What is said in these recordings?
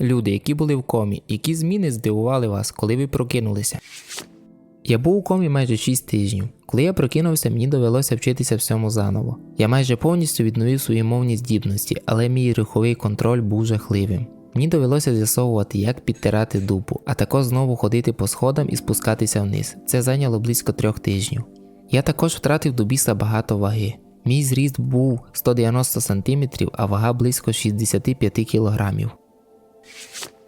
Люди, які були в комі, які зміни здивували вас, коли ви прокинулися? Я був у комі майже 6 тижнів. Коли я прокинувся, мені довелося вчитися всьому заново. Я майже повністю відновив свої мовні здібності, але мій руховий контроль був жахливим. Мені довелося з'ясовувати, як підтирати дупу, а також знову ходити по сходам і спускатися вниз. Це зайняло близько трьох тижнів. Я також втратив до біса багато ваги. Мій зріст був 190 см, а вага близько 65 кг.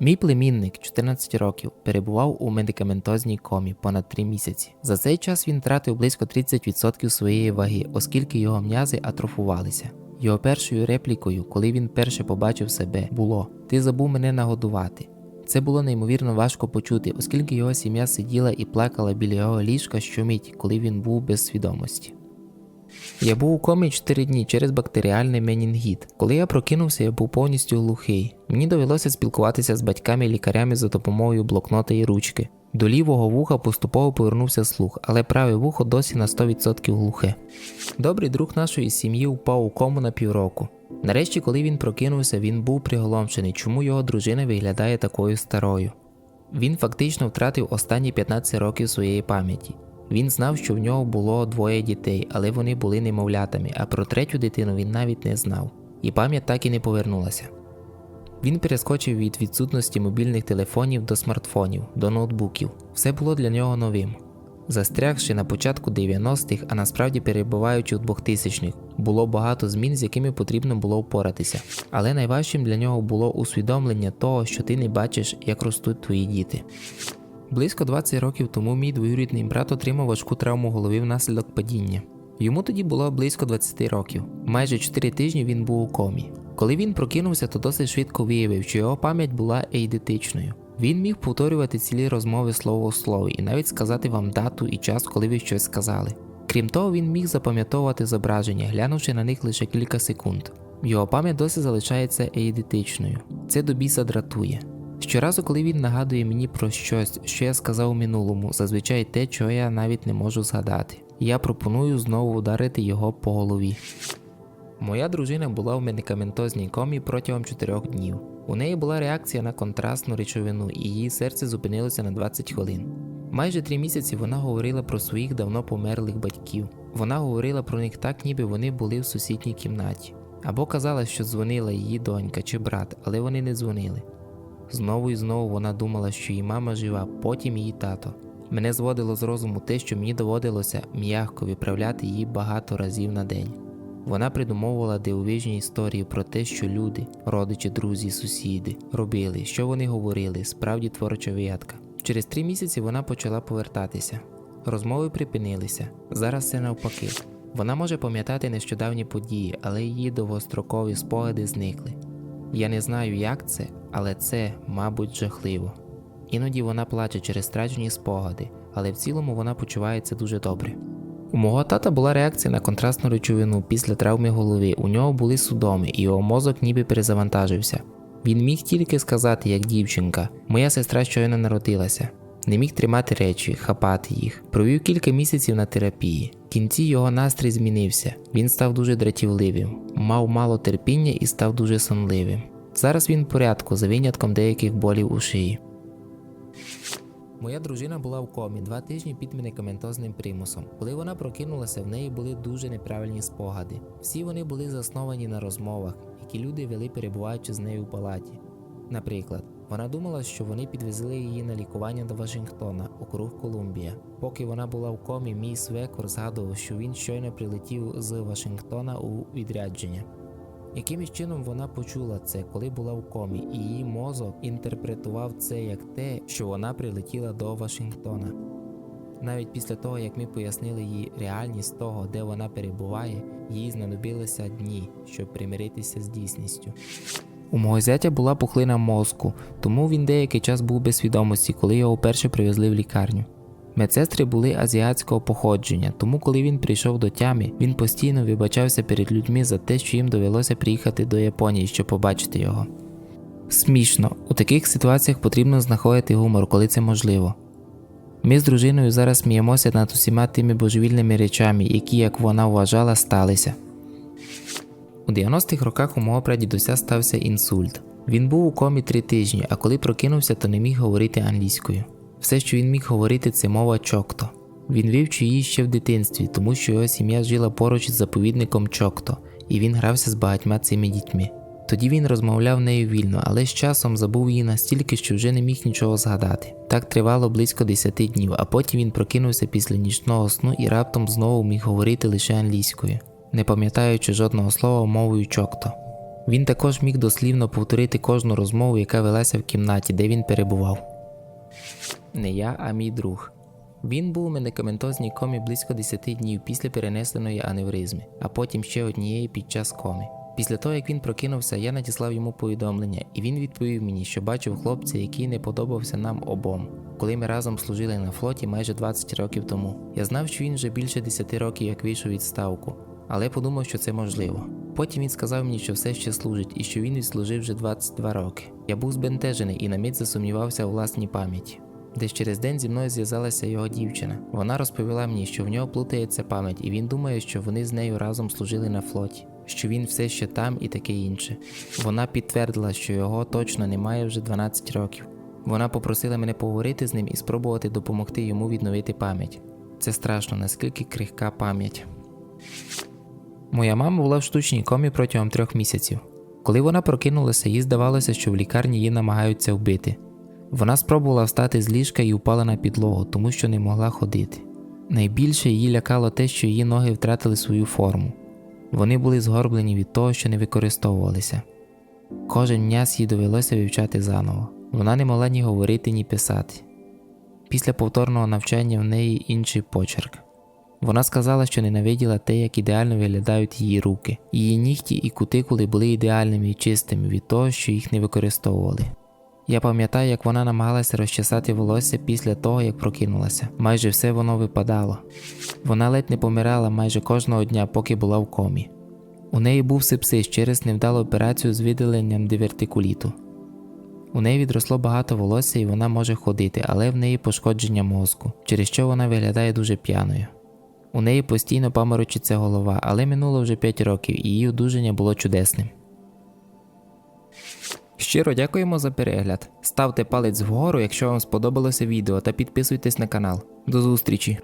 Мій племінник 14 років перебував у медикаментозній комі понад 3 місяці. За цей час він втратив близько 30% своєї ваги, оскільки його м'язи атрофувалися. Його першою реплікою, коли він перше побачив себе, було Ти забув мене нагодувати. Це було неймовірно важко почути, оскільки його сім'я сиділа і плакала біля його ліжка щомить, коли він був без свідомості. Я був у комі 4 дні через бактеріальний менінгіт. Коли я прокинувся, я був повністю глухий. Мені довелося спілкуватися з батьками і лікарями за допомогою блокнота і ручки. До лівого вуха поступово повернувся слух, але праве вухо досі на 100% глухе. Добрий друг нашої сім'ї впав у кому на півроку. Нарешті, коли він прокинувся, він був приголомшений, чому його дружина виглядає такою старою. Він фактично втратив останні 15 років своєї пам'яті. Він знав, що в нього було двоє дітей, але вони були немовлятами, а про третю дитину він навіть не знав, і пам'ять так і не повернулася. Він перескочив від відсутності мобільних телефонів до смартфонів, до ноутбуків. Все було для нього новим. Застрягши на початку 90-х, а насправді перебуваючи у 2000-х, було багато змін, з якими потрібно було впоратися. Але найважчим для нього було усвідомлення того, що ти не бачиш, як ростуть твої діти. Близько 20 років тому мій двоюрідний брат отримав важку травму голови внаслідок падіння. Йому тоді було близько 20 років. Майже 4 тижні він був у комі. Коли він прокинувся, то досить швидко виявив, що його пам'ять була ейдетичною. Він міг повторювати цілі розмови слово в слово і навіть сказати вам дату і час, коли ви щось сказали. Крім того, він міг запам'ятовувати зображення, глянувши на них лише кілька секунд. Його пам'ять досі залишається ейдетичною. Це до біса дратує. Щоразу, коли він нагадує мені про щось, що я сказав у минулому, зазвичай те, чого я навіть не можу згадати. Я пропоную знову ударити його по голові. Моя дружина була в медикаментозній комі протягом 4 днів. У неї була реакція на контрастну речовину, і її серце зупинилося на 20 хвилин. Майже три місяці вона говорила про своїх давно померлих батьків. Вона говорила про них так, ніби вони були в сусідній кімнаті. Або казала, що дзвонила її донька чи брат, але вони не дзвонили. Знову і знову вона думала, що її мама жива, потім її тато. Мене зводило з розуму те, що мені доводилося м'ягко виправляти її багато разів на день. Вона придумовувала дивовижні історії про те, що люди, родичі, друзі, сусіди робили, що вони говорили, справді творча вигадка. Через три місяці вона почала повертатися. Розмови припинилися. Зараз все навпаки. Вона може пам'ятати нещодавні події, але її довгострокові спогади зникли. Я не знаю, як це, але це, мабуть, жахливо. Іноді вона плаче через страчені спогади, але в цілому вона почувається дуже добре. У мого тата була реакція на контрастну речовину після травми голови. У нього були судоми, і його мозок ніби перезавантажився. Він міг тільки сказати, як дівчинка, моя сестра щойно народилася. Не міг тримати речі, хапати їх. Провів кілька місяців на терапії. В кінці його настрій змінився. Він став дуже дратівливим, мав мало терпіння і став дуже сонливим. Зараз він в порядку за винятком деяких болів у шиї. Моя дружина була в комі два тижні під медикаментозним примусом. Коли вона прокинулася, в неї були дуже неправильні спогади. Всі вони були засновані на розмовах, які люди вели, перебуваючи з нею в палаті. Наприклад, вона думала, що вони підвезли її на лікування до Вашингтона, округ Колумбія. Поки вона була в комі, мій свекор згадував, що він щойно прилетів з Вашингтона у відрядження. Якимось чином вона почула це, коли була в комі, і її мозок інтерпретував це як те, що вона прилетіла до Вашингтона. Навіть після того, як ми пояснили їй реальність того, де вона перебуває, їй знадобилися дні, щоб примиритися з дійсністю. У мого зятя була пухлина мозку, тому він деякий час був без свідомості, коли його вперше привезли в лікарню. Медсестри були азіатського походження, тому коли він прийшов до тями, він постійно вибачався перед людьми за те, що їм довелося приїхати до Японії, щоб побачити його. Смішно, у таких ситуаціях потрібно знаходити гумор, коли це можливо. Ми з дружиною зараз сміємося над усіма тими божевільними речами, які, як вона вважала, сталися. У 90-х роках у мого прадідуся стався інсульт. Він був у комі три тижні, а коли прокинувся, то не міг говорити англійською. Все, що він міг говорити, це мова чокто. Він вивчив її ще в дитинстві, тому що його сім'я жила поруч із заповідником Чокто, і він грався з багатьма цими дітьми. Тоді він розмовляв нею вільно, але з часом забув її настільки, що вже не міг нічого згадати. Так тривало близько 10 днів, а потім він прокинувся після нічного сну і раптом знову міг говорити лише англійською, не пам'ятаючи жодного слова мовою чокто. Він також міг дослівно повторити кожну розмову, яка велася в кімнаті, де він перебував. Не я, а мій друг. Він був у медикаментозній комі близько 10 днів після перенесеної аневризми, а потім ще однієї під час коми. Після того, як він прокинувся, я надіслав йому повідомлення, і він відповів мені, що бачив хлопця, який не подобався нам обом, коли ми разом служили на флоті майже 20 років тому. Я знав, що він вже більше 10 років як вийшов від ставку, але подумав, що це можливо. Потім він сказав мені, що все ще служить і що він відслужив вже 22 роки. Я був збентежений і на мить засумнівався у власній пам'яті. Десь через день зі мною зв'язалася його дівчина. Вона розповіла мені, що в нього плутається пам'ять, і він думає, що вони з нею разом служили на флоті, що він все ще там і таке інше. Вона підтвердила, що його точно немає вже 12 років. Вона попросила мене поговорити з ним і спробувати допомогти йому відновити пам'ять. Це страшно, наскільки крихка пам'ять. Моя мама була в штучній комі протягом трьох місяців. Коли вона прокинулася, їй здавалося, що в лікарні її намагаються вбити. Вона спробувала встати з ліжка і упала на підлогу, тому що не могла ходити. Найбільше її лякало те, що її ноги втратили свою форму. Вони були згорблені від того, що не використовувалися. Кожен м'яз їй довелося вивчати заново. Вона не могла ні говорити, ні писати. Після повторного навчання в неї інший почерк. Вона сказала, що ненавиділа те, як ідеально виглядають її руки. Її нігті і кутикули були ідеальними і чистими від того, що їх не використовували. Я пам'ятаю, як вона намагалася розчесати волосся після того, як прокинулася. Майже все воно випадало. Вона ледь не помирала майже кожного дня, поки була в комі. У неї був сепсис через невдалу операцію з видаленням дивертикуліту. У неї відросло багато волосся і вона може ходити, але в неї пошкодження мозку, через що вона виглядає дуже п'яною. У неї постійно паморочиться голова, але минуло вже 5 років і її одужання було чудесним. Щиро дякуємо за перегляд. Ставте палець вгору, якщо вам сподобалося відео, та підписуйтесь на канал. До зустрічі!